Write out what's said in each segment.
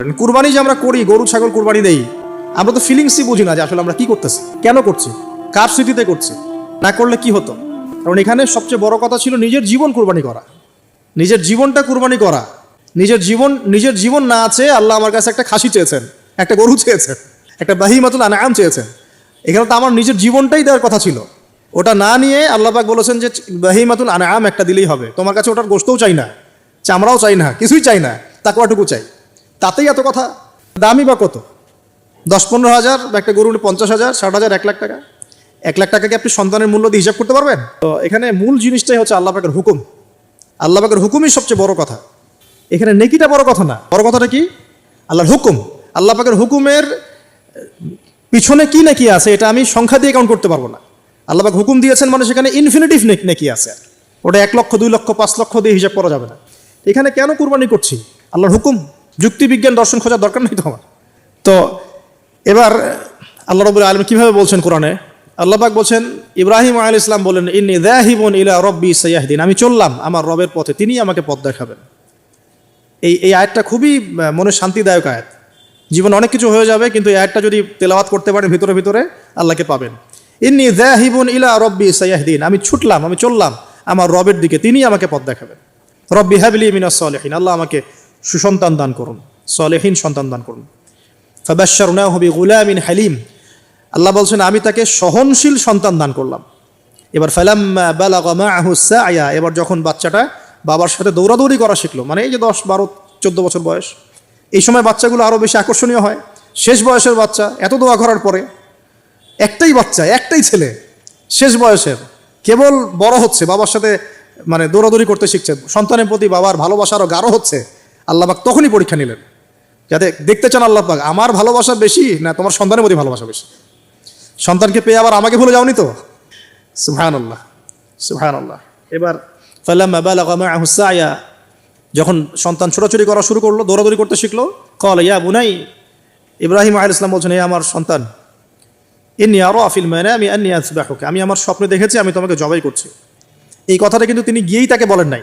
কুরবানি যে আমরা করি, গরু, ছাগল কুরবানি দেই, আমরা তো ফিলিংসই বুঝি না যে আসলে আমরা কি করতেছি, কেন করছি, কার স্মৃতিতে করছি, না করলে কি হতো? কারণ এখানে সবচেয়ে বড় কথা ছিল নিজের জীবন কুরবানি করা। নিজের জীবনটা কুরবানি করা। নিজের জীবন নিজের জীবন না আছে, আল্লাহ আমার কাছে একটা খাসি চেয়েছেন, একটা গরু চেয়েছেন, একটা বাহি বাহিমাতুল আনাম চেয়েছেন। এখানে তো আমার নিজের জীবনটাই দেওয়ার কথা ছিল। ওটা না নিয়ে আল্লাহ পাক বলেছেন যে বাহি বাহিমাতুল আনাম একটা দিলেই হবে। তোমার কাছে ওটার গোস্তও চাই না, চামড়াও চাই না, কিছুই চাই না তাকুয়াটুকু চাই। তাতেই এত কথা? দামই বা কত? দশ পনেরো হাজার বা একটা গরু পঞ্চাশ হাজার, ষাট হাজার, এক লাখ টাকা। এক লাখ টাকাকে আপনি সন্তানের মূল্য দিয়ে হিসাব করতে পারবেন? তো এখানে মূল জিনিসটাই হচ্ছে আল্লাহ পাকের হুকুম। আল্লাহ পাকের হুকুমই সবচেয়ে বড় কথা। এখানে নেকিটা বড় কথা না। বড় কথাটা কি? আল্লাহর হুকুম। আল্লাহ পাকের হুকুমের, পিছনে কি নাকি আছে এটা আমি সংখ্যা দিয়ে কাউন্ট করতে পারব না। আল্লাহ পাক হুকুম দিয়েছেন মানে সেখানে ইনফিনিটিভ নাকি আছে। ওটা এক লক্ষ, দুই লক্ষ, পাঁচ লক্ষ দিয়ে হিসাব করা যাবে না। এখানে কেন কুরবানি করছি? আল্লাহর হুকুম। যুক্তি বিজ্ঞান দর্শন খোঁজার দরকার নেই তো আমার। তো এবার আল্লাহ রবুল আলম কীভাবে বলছেন কোরআনে? আল্লাহবাক বলছেন, ইব্রাহিম আল ইসলাম বলেন, ইন্নি দাহিবন ইলা রব্বি সৈয়াহদিন। আমি চললাম আমার রবের পথে, তিনি আমাকে পথ দেখাবেন। এই এই আয়াতটা খুবই মনে শান্তিদায়ক আয়াত। জীবনে অনেক কিছু হয়ে যাবে, কিন্তু এই আয়াতটা যদি তেলাওয়াত করতে পারেন, ভিতরে ভিতরে আল্লাহকে পাবেন। ইন্নি দাহিবন ইলা রব্বি সৈয়াহদিন। আমি ছুটলাম, আমি চললাম আমার রবের দিকে, তিনি আমাকে পথ দেখাবেন। রব্বি হাবলি মিনাস আল্লাহ আমাকে সুসন্তান দান করুন, সলেহীন সন্তান দান করুন। ফাবাশারুনা হবি গুলামিন হালিম। আল্লাহ বলছেন, আমি তাকে সহনশীল সন্তান দান করলাম। এবার ফালাম আয়া এবার যখন বাচ্চাটা বাবার সাথে দৌড়াদৌড়ি করা শিখলো মানে এই যে দশ, বারো, চোদ্দ বছর বয়স, এই সময় বাচ্চাগুলো আরও বেশি আকর্ষণীয় হয়। শেষ বয়সের বাচ্চা, এত দোয়া করার পরে একটাই বাচ্চা, একটাই ছেলে, শেষ বয়সের, কেবল বড় হচ্ছে, বাবার সাথে মানে দৌড়াদৌড়ি করতে শিখছে। সন্তানের প্রতি বাবার ভালোবাসা আরও গাঢ় হচ্ছে। আল্লাহবাক তখনই পরীক্ষা নিলেন। যাতে দেখতে চান আল্লাহ পাক আমার ভালোবাসা বেশি না তোমার সন্তানের প্রতি ভালোবাসা বেশি? সন্তানকে পেয়ে আবার আমাকে ভুলে যাওনি তো? সুহান আল্লাহ সুহান আল্লাহ এবার ফাল্লাম্মা বালাগা মাআহু সায়া। যখন সন্তান ছোটাছুটি করা শুরু করল, দৌড়াদৌড়ি করতে শিখলো, কল ইয়া বুনাই। ইব্রাহিম আহ ইসলাম বলছেন এই আমার সন্তান, ইন্নি আরও আফিল মানে আমি আমি আমার স্বপ্নে দেখেছি, আমি তোমাকে জবাই করছি। এই কথাটা কিন্তু তিনি গিয়েই তাকে বলেন নাই।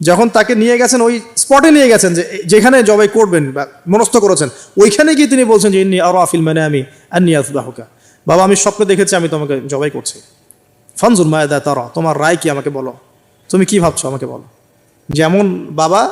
যখন তাকে নিয়ে গেছেন, ওই স্পটে নিয়ে গেছেন যে, যেখানে জবাই করবেন বা মনস্থ করেছেন, ওইখানে গিয়ে তিনি বলছেন যে, ইন্নি আরও আফিল মানে আমি আন্নি আসবাহুকা বাবা, আমি স্বপ্নে দেখেছি, আমি তোমাকে জবাই করছি। ফনজুল মায়দা তারা, তোমার রায় কি আমাকে বলো? তুমি কি ভাবছ আমাকে বলো? যেমন বাবা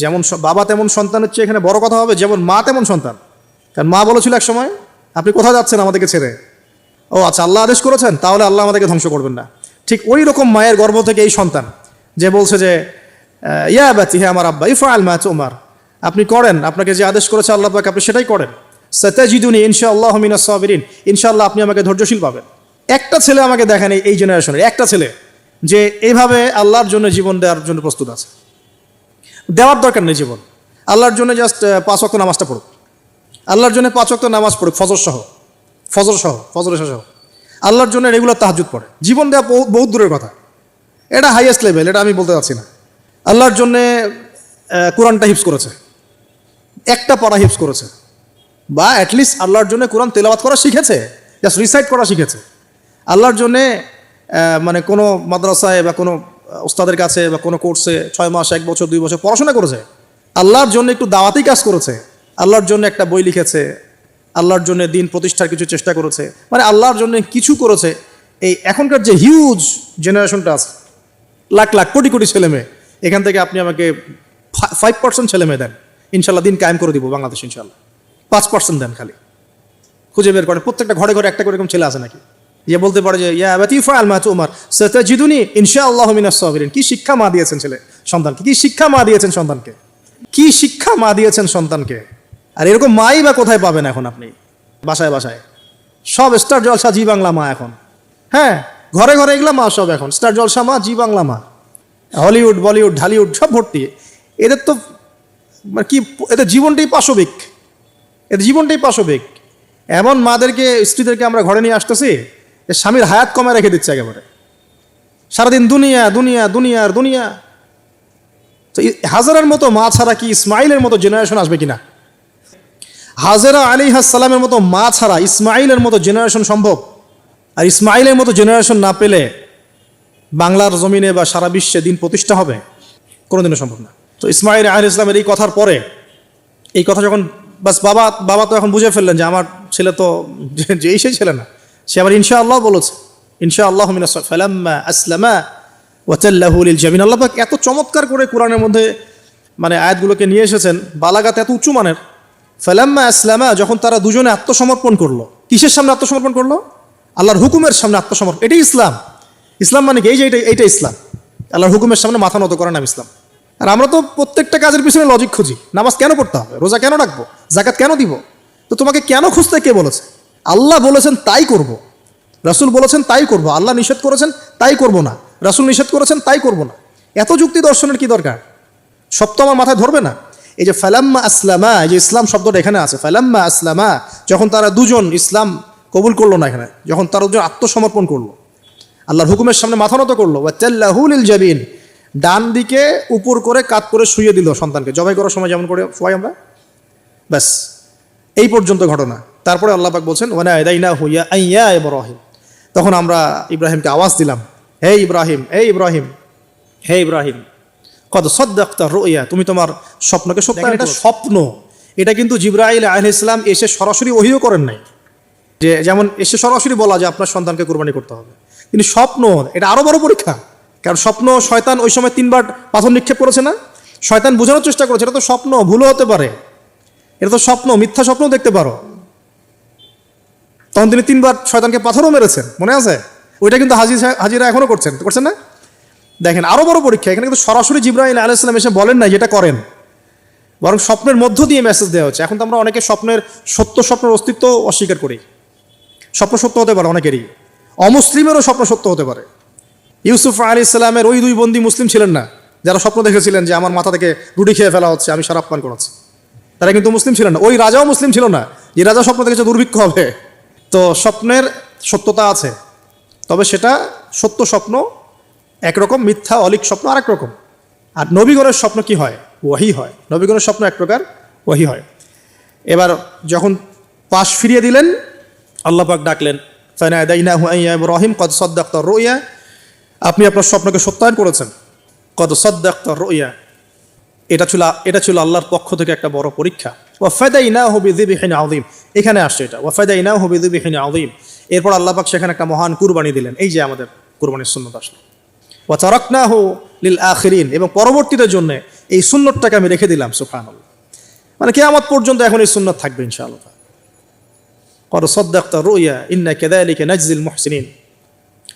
যেমন বাবা তেমন সন্তান হচ্ছে, এখানে বড় কথা হবে, যেমন মা তেমন সন্তান। কারণ মা বলেছিল এক সময়, আপনি কোথায় যাচ্ছেন আমাদেরকে ছেড়ে? ও আচ্ছা আল্লাহ আদেশ করেছেন, তাহলে আল্লাহ আমাদেরকে ধ্বংস করবেন না। ঠিক ওই রকম মায়ের গর্ভ থেকে এই সন্তান, যে বলছে যে ইয়া বাতি, হে আমার আব্বা ইফা আল মাচ ওমার আপনি করেন, আপনাকে যে আদেশ করেছে আল্লাহ পাক, আপনি সেটাই করেন। সতাজিদুনি ইনশা আল্লাহ মিনা সাবিরিন। ইনশাআল্লাহ আপনি আমাকে ধৈর্যশীল পাবেন। একটা ছেলে আমাকে দেখেন এই- জেনারেশনের একটা ছেলে, যে এইভাবে আল্লাহর জন্য জীবন দেওয়ার জন্য প্রস্তুত আছে। দেওয়ার দরকার নেই জীবন। আল্লাহর জন্য জাস্ট পাঁচ অক্ট নামাজটা পড়ুক। আল্লাহর জন্য পাঁচ অক্ট নামাজ পড়ুক, ফজর সহ ফজর সহ ফজর সহ আল্লাহর জন্য রেগুলার তাহাজুদ পড়ে। জীবন দেওয়া বহু- বহুত দূরের কথা। এটা হাইয়েস্ট লেভেল এটা আমি বলতে চাচ্ছি না। আল্লাহর জন্যে কোরআনটা হিপস করেছে। একটা পড়া হিপস করেছে। বা অ্যাটলিস্ট আল্লাহর জন্য কোরআন তেলাওয়াত করা শিখেছে জাস্ট রিসাইট করা শিখেছে। আল্লাহর জন্যে মানে কোনো মাদ্রাসায় বা কোনো ওস্তাদের কাছে বা কোনো কোর্সে ছয় মাস, এক বছর, দুই বছর পড়াশোনা করেছে। আল্লাহর জন্য একটু দাওয়াতি কাজ করেছে। আল্লাহর জন্য একটা বই লিখেছে। আল্লাহর জন্য দিন প্রতিষ্ঠার কিছু চেষ্টা করেছে। মানে আল্লাহর জন্য কিছু করেছে। এই এখনকার যে হিউজ জেনারেশনটা আছে, লাখ লাখ, কোটি কোটি ছেলে মেয়ে এখান থেকে আপনি আমাকে ফাইভ পার্সেন্ট ছেলে মেয়ে দেন। ইনশাল্লাহ দিন কায়েম করে দিব বাংলাদেশ ইনশাল্লাহ। পাঁচ পার্সেন্ট দেন খালি। খুঁজে বের করেন। প্রত্যেকটা ঘরে ঘরে একটা করে এরকম ছেলে আছে নাকি? যে বলতে পারে যে, ইয়া বাতিফা আল মাহতু উমার, সতাজিদুনি ইনশা আল্লাহ মিনাস কি শিক্ষা মা দিয়েছেন ছেলে সন্তানকে? কি শিক্ষা মা দিয়েছেন সন্তানকে? কি শিক্ষা মা দিয়েছেন সন্তানকে? আর এরকম মাই বা কোথায় পাবেন এখন আপনি? বাসায় বাসায়। সব স্টার জলসা জি বাংলা মা এখন। হ্যাঁ ঘরে ঘরে এগুলো মা সব এখন। স্টার জলসা মা, জি বাংলা মা। হলিউড, বলিউড, ঢালিউড, সব ভর্তি। এদের তো মানে কি, এদের জীবনটাই পাশবিক। এদের জীবনটাই পাশবিক। এমন মাদেরকে, স্ত্রীদেরকে আমরা ঘরে নিয়ে আসতেছি, যে স্বামীর হায়াত কমে রেখে দিচ্ছে একেবারে। সারাদিন দুনিয়া দুনিয়া দুনিয়ার দুনিয়া। তো হাজারের মতো মা ছাড়া কি ইসমাইলের মতো জেনারেশন আসবে কিনা? হাজেরা আলী সালামের মতো মা ছাড়া ইসমাইলের মতো জেনারেশন সম্ভব? আর ইসমাইলের মতো জেনারেশন না পেলে বাংলার জমিনে বা সারা বিশ্বে দিন প্রতিষ্ঠা হবে, কোনোদিনও সম্ভব না। তো ইসমাইল আহ ইসলামের এই কথার পরে, এই কথা যখন, বাস বাবা বাবা তো এখন বুঝে ফেললেন যে আমার ছেলে তো যেই সেই ছেলে না। সে আবার ইনশা আল্লাহ বলেছে ইনশা আল্লাহ ফালাম্মা আসলামা ওয়াচাল্লাহুল জামিন। আল্লাহ পাক এত চমৎকার করে কোরআনের মধ্যে মানে আয়াতগুলোকে নিয়ে এসেছেন, বালাগাত এত উঁচু মানের। ফালাম্মা আসলামা যখন তারা দুজনে আত্মসমর্পণ করল, কিসের সামনে আত্মসমর্পণ করল? আল্লাহর হুকুমের সামনে আত্মসমর্পণ, এটাই ইসলাম। ইসলাম মানে কি? এই যে এইটা এইটা ইসলাম। আল্লাহর হুকুমের সামনে মাথা নত করার নাম ইসলাম। আর আমরা তো প্রত্যেকটা কাজের পিছনে লজিক খুঁজি। নামাজ কেন পড়তে হবে? রোজা কেন রাখব? জাকাত কেন দিব? তো তোমাকে কেন খুঁজতে কে বলেছে? আল্লাহ বলেছেন, তাই করব। রাসুল বলেছেন, তাই করব। আল্লাহ নিষেধ করেছেন, তাই করব না। রাসূল নিষেধ করেছেন, তাই করব না। এত যুক্তি দর্শনের কি দরকার? সব তো আমার মাথায় ধরবে না। এই যে ফালাম্মা আসলামা, এই যে ইসলাম শব্দটা এখানে আছে। ফালাম্মা আসলামা, যখন তারা দুজন ইসলাম কবুল করল না এখানে, যখন তারা দুজন আত্মসমর্পণ করল আল্লাহর হুকুমের সামনে মাথা নত করল। ওয়াচ্চাল্লাহুল জাবিন ডান দিকে উপর করে কাত করে শুয়ে দিল সন্তানকে। জবাই করার সময় যেমন করে শোয়াই আমরা? ব্যাস এই পর্যন্ত ঘটনা। তারপরে আল্লাহ পাক বলছেন ওয়ানা এদাইনা হুইয়া আইয়া ইব্রাহিম। তখন আমরা ইব্রাহিমকে আওয়াজ দিলাম হে ইব্রাহিম হে ইব্রাহিম হে ইব্রাহিম কত সদ্দাক্তা রোয়া তুমি তোমার স্বপ্নকে সত্য এটা স্বপ্ন। এটা কিন্তু জিব্রাইল আহ ইসলাম এসে সরাসরি ওহিও করেন নাই। যে যেমন এসে সরাসরি বলা যে আপনার সন্তানকে কোরবানি করতে হবে। কিন্তু স্বপ্ন, এটা আরও বড় পরীক্ষা। কারণ স্বপ্ন শয়তান ওই সময় তিনবার পাথর নিক্ষেপ করেছে না? শয়তান বোঝানোর চেষ্টা করেছে, এটা তো স্বপ্ন ভুলও হতে পারে। এটা তো স্বপ্ন, মিথ্যা স্বপ্ন দেখতে পারো। তখন তিনি তিনবার শয়তানকে পাথরও মেরেছেন, মনে আছে? ওইটা কিন্তু হাজি হাজিরা এখনও করছেন করছেন না? দেখেন আরও বড় পরীক্ষা, এখানে কিন্তু সরাসরি জিব্রাহিম আলাইসালাম এসে বলেন না যেটা করেন। বরং স্বপ্নের মধ্য দিয়ে মেসেজ দেওয়া হচ্ছে। এখন তো আমরা অনেকে স্বপ্নের সত্য, স্বপ্নের অস্তিত্ব অস্বীকার করি। স্বপ্ন সত্য হতে পারে অনেকেরই। অমুসলিমেরও স্বপ্ন সত্য হতে পারে। ইউসুফ আলী ইসলামের ওই দুই বন্দী মুসলিম ছিলেন না, যারা স্বপ্ন দেখেছিলেন যে আমার মাথা থেকে রুটি খেয়ে ফেলা হচ্ছে, আমি সারাপ পান করাচ্ছি। তারা কিন্তু মুসলিম ছিলেন না। ওই রাজাও মুসলিম ছিল না, যে রাজা স্বপ্ন দেখেছে দুর্ভিক্ষ হবে। তো স্বপ্নের সত্যতা আছে, তবে সেটা সত্য স্বপ্ন, একরকম মিথ্যা, অলিক স্বপ্ন আরেক রকম। আর নবীগণের স্বপ্ন কি হয়? ওয়াহি হয়। নবীগণের স্বপ্ন এক প্রকার, ওয়াহি হয়। এবার যখন পাশ ফিরিয়ে দিলেন, আল্লাহ পাক ডাকলেন ফানাদাইনা হুয়াইয়া ইব্রাহিম কদ সদ্দাক্ত রুইয়া আপনি আপনার স্বপ্নকে সত্যায়ন করেছেন। কদ সদ্দাক্ত রুইয়া এটা ছিল এটা ছিল আল্লাহর পক্ষ থেকে একটা বড় পরীক্ষা। ওয়াফাদাইনা হবি দিবিহিন আযীম এখানে আসছে এটা। ওয়াফাদাইনা হবি দিবিহিন আযীম এরপর আল্লাহ পাক সেখানে একটা মহান কুরবানি দিলেন। এই যে আমাদের কুরবানির সুন্নত আসলো। ওয়াতারাকনাহু লিল আখিরিন এবং পরবর্তীদের জন্য এই সুন্নতটাকে আমি রেখে দিলাম, সুবহানাল্লাহ। মানে কিয়ামত পর্যন্ত এখন এই সুন্নত থাকবে, ইনশাআল্লাহ। قد صدقت الرؤيا إن كذلك نجزي المحسنين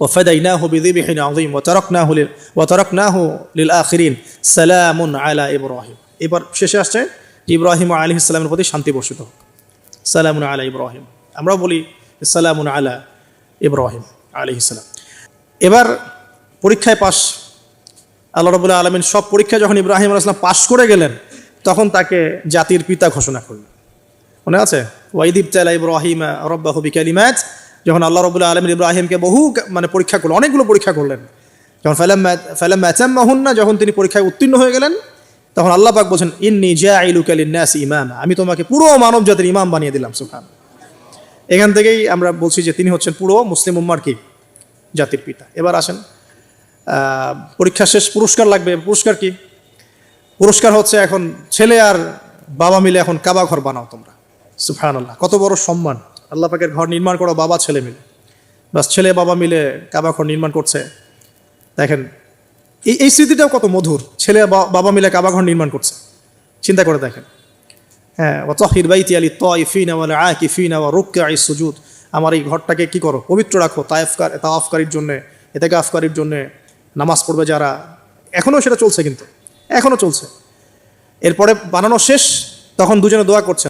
وفديناه بذبح عظيم وتركناه لل... وتركناه للآخرين سلام على إبراهيم এবার শেষে আসছে ইব্রাহিম আলী ইসলামের প্রতি শান্তি বর্ষিত হোক সালামুন আলা ইব্রাহিম আমরা বলি সালামুন আলা ইব্রাহিম আলী ইসলাম এবার পরীক্ষায় পাশ আল্লাহ রবুল্লাহ আলমিন সব পরীক্ষায় যখন ইব্রাহিম আলাইসলাম পাশ করে গেলেন তখন তাকে জাতির পিতা ঘোষণা করলেন মনে আছে ওয়াইদিব তালা ইব্রাহিম রব্বাহ বিকালিমাত, যখন আল্লাহ রবুল্লাহ আলমিন ইব্রাহিমকে বহু মানে পরীক্ষা করলেন, অনেকগুলো পরীক্ষা করলেন। যখন ফালাম ফালাম ম্যাচাম্মাহুন না যখন তিনি পরীক্ষায় উত্তীর্ণ হয়ে গেলেন, তখন আল্লাহ পাক বলছেন, ইন্নি জাইলুকালিনাস ইমাম। আমি তোমাকে পুরো মানব জাতির ইমাম বানিয়ে দিলাম সুখান এখান থেকেই আমরা বলছি যে তিনি হচ্ছেন পুরো মুসলিম উম্মার কি? জাতির পিতা। এবার আসেন পরীক্ষা শেষ, পুরস্কার লাগবে। পুরস্কার কি? পুরস্কার হচ্ছে এখন ছেলে আর বাবা মিলে এখন কাবা ঘর বানাও তোমরা। সুফান আল্লাহ কত বড় সম্মান। আল্লাহ পাকের ঘর নির্মাণ করো, বাবা, ছেলে মিলে। বাস ছেলে, বাবা মিলে কাবা ঘর নির্মাণ করছে। দেখেন, এই এই স্মৃতিটাও কত মধুর। ছেলে বাবা মিলে কাবা ঘর নির্মাণ করছে। চিন্তা করে দেখেন। হ্যাঁ রুক্কা সুজুদ। আমার এই ঘরটাকে কি করো? পবিত্র রাখো, তায়েফকার, তাওয়াফকারীর জন্য এতেকে আফকারির জন্যে নামাজ পড়বে যারা। এখনও সেটা চলছে কিন্তু এখনও চলছে। এরপরে বানানো শেষ, তখন দুজনে দোয়া করছে।